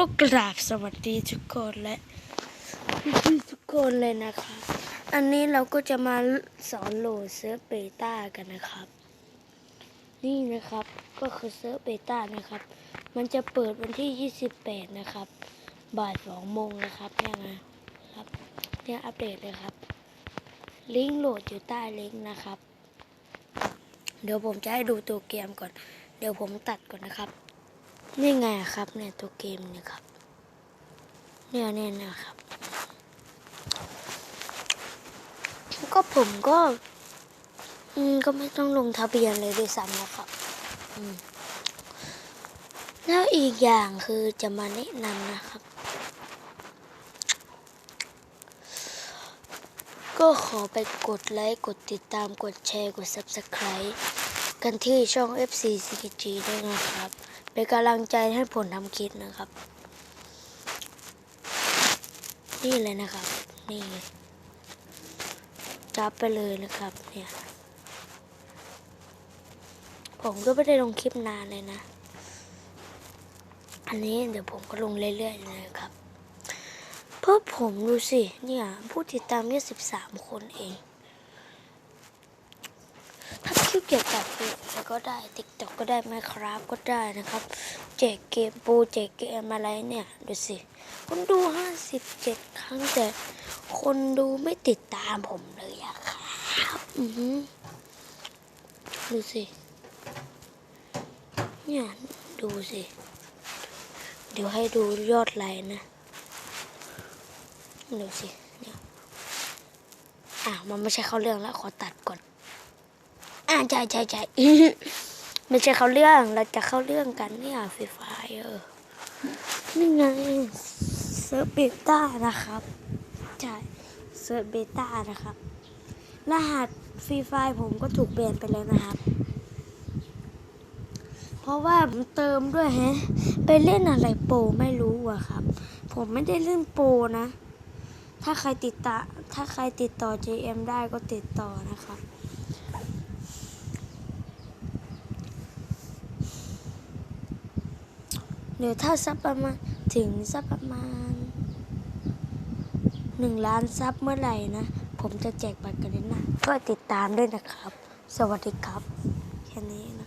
ก็กราบสวัสดีทุกคนและพี่ทุกคนเลยนะครับ อันนี้เราก็จะมาสอนโหลดเซิร์ฟเบต้ากันนะครับ นี่นะครับก็คือเซิร์ฟเบต้านะครับ มันจะเปิดวันที่ 28 นะครับ บ่าย2โมงนะครับเนี่ยนะครับเนี่ยอัปเดตเลยครับ ลิงก์โหลดอยู่ใต้ลิงก์นะครับ เดี๋ยวผมจะให้ดูตัวเกมก่อน เดี๋ยวผมตัดก่อนนะครับ นี่ไงครับเนี่ยตัวเกมเนี่ยครับ เนี่ยเนี่ยนะครับ ก็ผมก็ อืมก็ไม่ต้องลงทะเบียนเลยด้วยซ้ำนะครับอืมแล้วอีกอย่างคือจะมาแนะนำนะครับ ก็ขอไปกดไลค์ กดติดตามกดแชร์ กด Subscribe กันที่ช่อง FC CKG ด้วยนะครับ เป็นกำลังใจให้ผลทำคลิปนะครับ นี่เลยนะครับ นี่จับไปเลยนะครับ เนี่ย ผมก็ไม่ได้ลงคลิปนานเลยนะ อันนี้เดี๋ยวผมก็ลงเรื่อยๆเลยนะครับ เพราะผมดูสิ เนี่ย ผู้ติดตามแค่สิบสามคนเอง ถ้าคลิปเกี่ยวกับเกมก็ได้ติ๊กต็อกก็ได้ไหมครับก็ได้นะครับแจกเกมปูแจกเกมอะไรเนี่ยดูสิคนดูห้าสิบเจ็ดครั้งแต่คนดูไม่ติดตามผมเลยอะครับอือหือดูสิเนี่ยดูสิ เดี๋ยวให้ดูยอดไลค์นะดูสิเนี่ยอะมันไม่ใช่เข้าเรื่องแล้วขอตัดก่อน อ่าใช่ใช่ใช่ไม่ใช่เข้าเรื่องเราจะเข้าเรื่องกันเนี่ยฟรีไฟเออนี่ไงเซิร์ฟเบต้านะครับใช่เซิร์ฟเบต้านะครับ รหัสฟรีไฟผมก็ถูกแบนไปแล้วนะครับ เพราะว่าผมเติมด้วยแฮะไปเล่นอะไรโปรไม่รู้อะครับ ผมไม่ได้เล่นโปรนะ ถ้าใครติดตาถ้าใครติดต่อ JM ได้ก็ติดต่อนะครับ หรือถ้าซับประมาณถึงซับประมาณหนึ่งล้านซับเมื่อไหร่นะ ผมจะแจกบัตรกันนะ ก็ติดตามด้วยนะครับ สวัสดีครับ แค่นี้นะ